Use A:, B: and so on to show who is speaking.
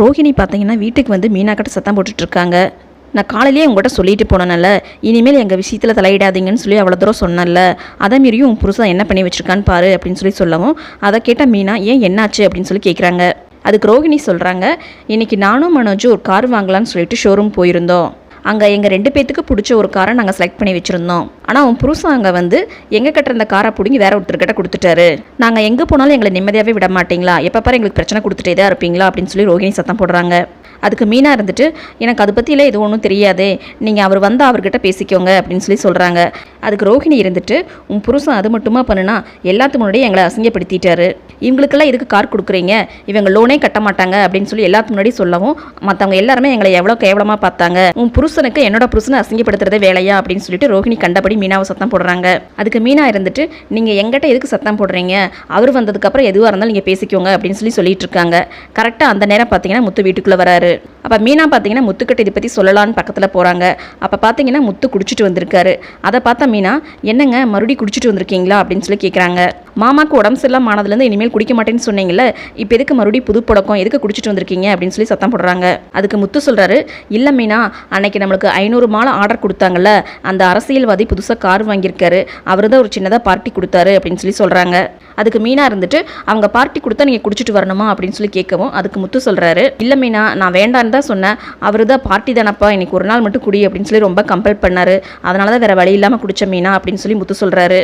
A: ரோஹிணி பார்த்தீங்கன்னா வீட்டுக்கு வந்து மீனாக்கிட்ட சத்தம் போட்டுட்ருக்காங்க. நான் காலையிலேயே உங்கள்கிட்ட சொல்லிட்டு போனேன்ல இனிமேல் எங்கள் விஷயத்தில் தலையிடாதீங்கன்னு சொல்லி அவ்வளோ தூரம் சொன்னேன்ல. அதை மீறியும் உன் புருஷன் என்ன பண்ணி வச்சுருக்கான்னு பாரு அப்படின்னு சொல்லி சொல்லவும் அதை கேட்ட மீனா ஏன் என்னாச்சு? அப்படின்னு சொல்லி கேட்குறாங்க அதுக்கு ரோஹிணி சொல்கிறாங்க இன்றைக்கி நானும் மனோஜும் ஒரு கார் வாங்கலாம்னு சொல்லிட்டு ஷோரூம் போயிருந்தோம். அங்கே எங்கள் ரெண்டு பேத்துக்கு பிடிச்ச ஒரு காரை நாங்கள் செலக்ட் பண்ணி வச்சுருந்தோம். ஆனால் அவன் புருஷன் அங்கே வந்து எங்கள் கட்டுற இருந்த காரை பிடிங்கி வேற ஒருத்தர்கிட்ட கொடுத்துட்டாரு. நாங்கள் எங்கே போனாலும் எங்களை நிம்மதியாகவே விட மாட்டீங்களா? எப்போ பாரு எங்களுக்கு பிரச்சனை கொடுத்துட்டே தான் இருப்பீங்களா? அப்படின்னு சொல்லி ரோஹிணி சத்தம் போடுறாங்க. அதுக்கு மீனாக இருந்துட்டு எனக்கு அதை பற்றியில எதுவும் ஒன்றும் தெரியாது. நீங்கள் அவர் வந்து அவர்கிட்ட பேசிக்கோங்க அப்படின்னு சொல்லி சொல்கிறாங்க அதுக்கு ரோஹிணி இருந்துட்டு உன் புருஷன் அது மட்டுமா பண்ணுனா எல்லாத்து முன்னாடியே எங்களை அசிங்கப்படுத்திட்டாரு. இவங்களுக்கெல்லாம் எதுக்கு கார் கொடுக்குறீங்க? இவங்க லோனே கட்ட மாட்டாங்க அப்படின்னு சொல்லி எல்லாத்து முன்னாடி சொல்லவும் மற்றவங்க எல்லாருமே எங்களை எவ்வளோ கேவலமாக பார்த்தாங்க. உன் புருஷனுக்கு என்னோட புருஷனை அசிங்கப்படுத்துறதே வேலையா? அப்படின்னு சொல்லிட்டு ரோஹிணி கண்டபடி மீனாவை சத்தம் போடுறாங்க. அதுக்கு மீனா இருந்துட்டு நீங்கள் எங்கிட்ட எதுக்கு சத்தம் போடுறீங்க? அவர் வந்ததுக்கப்புறம் எதுவாக இருந்தாலும் நீங்கள் பேசிக்கோங்க அப்படின்னு சொல்லி சொல்லிட்டு இருக்காங்க. கரெக்டாக அந்த நேரம் பார்த்தீங்கன்னா முத்து வீட்டுக்குள்ளே வராரு. அப்போ மீனா பார்த்தீங்கன்னா முத்துக்கிட்ட இதை பற்றி சொல்லலான்னு பக்கத்தில் போகிறாங்க அப்போ பார்த்தீங்கன்னா முத்து குடிச்சிட்டு வந்திருக்காரு. அதை பார்த்தா மீனா என்னங்க மறுபடியும் குடிச்சிட்டு வந்திருக்கீங்களா? அப்படின்னு சொல்லி கேட்குறாங்க மாமாக்கு உடம்பு சரியில்லாம ஆனதுலேருந்து இனிமேல் குடிக்க மாட்டேன்னு சொன்னீங்கல்ல இப்போ எதுக்கு மறுபடியும் புது புழக்கம் எதுக்கு குடிச்சிட்டு வந்திருக்கீங்க? அப்படின்னு சொல்லி சத்தம் போடுறாங்க. அதுக்கு முத்து சொல்கிறாரு இல்லை மீனா அன்னைக்கு நம்மளுக்கு ஐநூறு மாலை ஆர்டர் கொடுத்தாங்கல்ல அந்த அரசியல்வாதி புதுசாக கார் வாங்கியிருக்காரு அவர் தான் ஒரு சின்னதாக பார்ட்டி கொடுத்தாரு அப்படின்னு சொல்லி சொல்கிறாங்க அதுக்கு மீனா இருந்துட்டு அவங்க பார்ட்டி கொடுத்தா நீங்கள் குடிச்சிட்டு வரணுமா? அப்படின்னு சொல்லி கேட்கவும் அதுக்கு முத்து சொல்கிறாரு இல்லை மீனா நான் வேண்டான்னு தான் சொன்னேன். அவர் தான் பார்ட்டி தானப்பா இன்னைக்கு ஒரு நாள் மட்டும் குடி அப்படின்னு சொல்லி ரொம்ப கம்பல் பண்ணாரு. அதனால தான் வேற வழி இல்லாமல் குடிச்ச மீனா அப்படின்னு சொல்லி முத்து சொல்கிறாரு